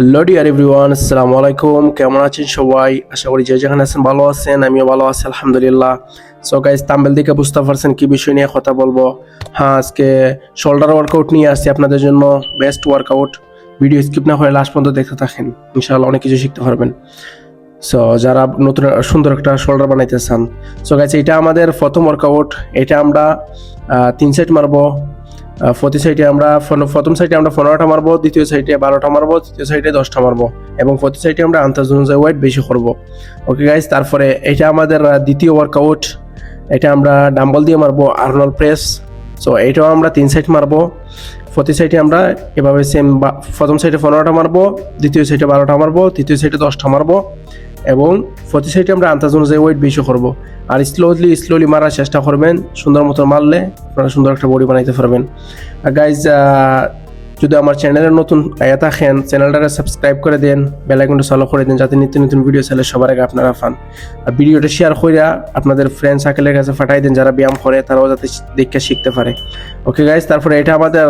Hello dear everyone আসসালামু আলাইকুম কেমন আছেন সবাই? আশা করি যে যেখানে আছেন ভালো আছেন, আমিও ভালো আছি, আলহামদুলিল্লাহ। সো গাইজ তাম্বেল দিকে বুঝতে পারছেন কি বিষয় নিয়ে কথা বলব। হ্যাঁ আজকে শোল্ডার ওয়ার্কআউট নিয়ে আসছি আপনাদের জন্য। বেস্ট ওয়ার্কআউট ভিডিও স্কিপ না করে লাস্ট পর্যন্ত দেখতে থাকেন। ইনশাআল্লাহ অনেক কিছু শিখতে পারবেন। সো যারা নতুন, সুন্দর একটা শোল্ডার বানাইতে চান। সো গাইজ এটা আমাদের প্রথম ওয়ার্কআউট এটা আমরা তিন সেট মারবো। প্রতি সাইডে আমরা প্রথম সাইডে আমরা পনেরোটা মারবো, দ্বিতীয় সাইডে বারোটা মারবো, তৃতীয় সাইডে দশটা মারবো এবং প্রতি সাইডে আমরা আন্তাজ অনুযায়ী ওয়েট বেশি করব। ওকে গাইজ তারপরে এটা আমাদের দ্বিতীয় ওয়ার্কআউট এটা আমরা ডাম্বল দিয়ে মারবো আর্নল প্রেস সো এটাও আমরা তিন সাইড মারবো। প্রতি সাইডে আমরা এভাবে সেম প্রথম সাইডে পনেরোটা মারবো, দ্বিতীয় সাইডে বারোটা মারবো, তৃতীয় সাইডে দশটা মারবো। এবং প্রতি সাইডে আমরা আন্তাজ অনুযায়ী ওয়েট বেশি করব। আর স্লোলি স্লোলি মারার চেষ্টা করবেন। সুন্দর মতো মারলে আপনারা সুন্দর একটা বডি বানাইতে পারবেন। আর গাইজ যদি আমার চ্যানেলের নতুন আয়া থাকেন চ্যানেলটাকে সাবস্ক্রাইব করে দেন বেলাইকনটা চালু করে দেন, যাতে নিত্য নতুন ভিডিও চাইলে সবার আগে আপনারা পান। আর ভিডিওটা শেয়ার করে আপনাদের ফ্রেন্ড সার্কেলের কাছে ফাটাই দেন, যারা ব্যায়াম করে, তারাও যাতে দেখে শিখতে পারে। ওকে গাইজ তারপরে এটা আমাদের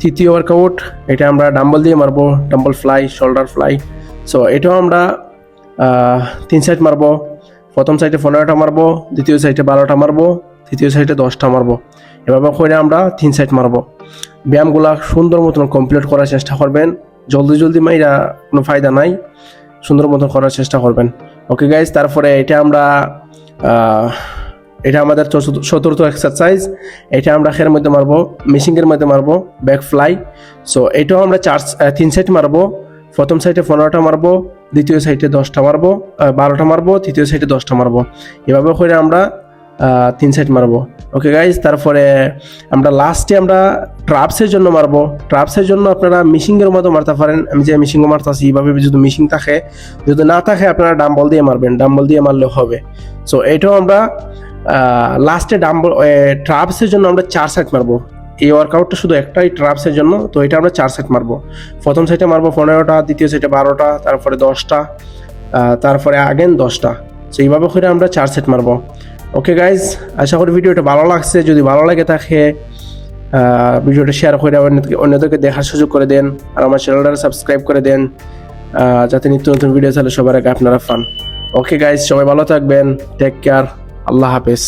তৃতীয় ওয়ার্কআউট এটা আমরা ডাম্বল দিয়ে মারবো dumbbell fly shoulder fly so এটাও আমরা তিন সাইড মারবো, প্রথম সাইডে পনেরোটা মারবো, দ্বিতীয় সাইডে বারোটা মারবো, তৃতীয় সাইডে দশটা মারবো। এভাবে করে আমরা তিন সাইড মারবো। ব্যায়ামগুলা সুন্দর মতন কমপ্লিট করার চেষ্টা করবেন। জলদি জলদি মাইরা কোনো ফায়দা নাই। সুন্দর মতন করার চেষ্টা করবেন। ওকে গাইজ তারপরে এটা আমরা এটা আমাদের চতুর্থ- এক্সারসাইজ এটা আমরা খের মধ্যে মারবো মেশিংয়ের মধ্যে মারবো ব্যাক ফ্লাই সো এটাও আমরা চার তিন সাইড মারবো। প্রথম সাইডে পনেরোটা মারবো দ্বিতীয় সাইডে দশটা মারবো বারোটা মারবো, তৃতীয় সাইডে দশটা মারবো। এভাবে করে আমরা তিন সাইড মারবো। ওকে গাইজ তারপরে আমরা লাস্টে আমরা ট্রাপসের জন্য মারবো। ট্রাপসের জন্য আপনারা মিশিংয়ের মতো মারতে পারেন। আমি যে মিশিংও মারতেছি এইভাবে যদি মিশিং থাকে, যদি না থাকে, আপনারা ডাম্বল দিয়ে মারবেন। ডাম্বল দিয়ে মারলে হবে। সো এটাও আমরা লাস্টে ডাম্বল ট্রাপসের জন্য আমরা চার সাইড মারবো। এই ওয়ার্কআউটটা শুধু একটাই ট্রাপসের জন্য, তো এটা আমরা চার সেট মারবো। প্রথম সাইডে মারবো পনেরোটা, দ্বিতীয় সাইডে বারোটা, তারপরে দশটা তারপরে আগেন দশটা। তো এইভাবে করে আমরা চার সেট মারবো। ওকে গাইজ আশা করি ভিডিওটা ভালো লাগছে। যদি ভালো লাগে থাকে ভিডিওটা শেয়ার করে অন্যদেরকে অন্যদেরকে দেখার সুযোগ করে দেন। আর আমার চ্যানেলটা সাবস্ক্রাইব করে দেন। যাতে নিত্য নতুন ভিডিও চাইলে সবার আগে আপনারা পান। ওকে গাইজ সবাই ভালো থাকবেন। টেক কেয়ার আল্লাহ হাফেজ।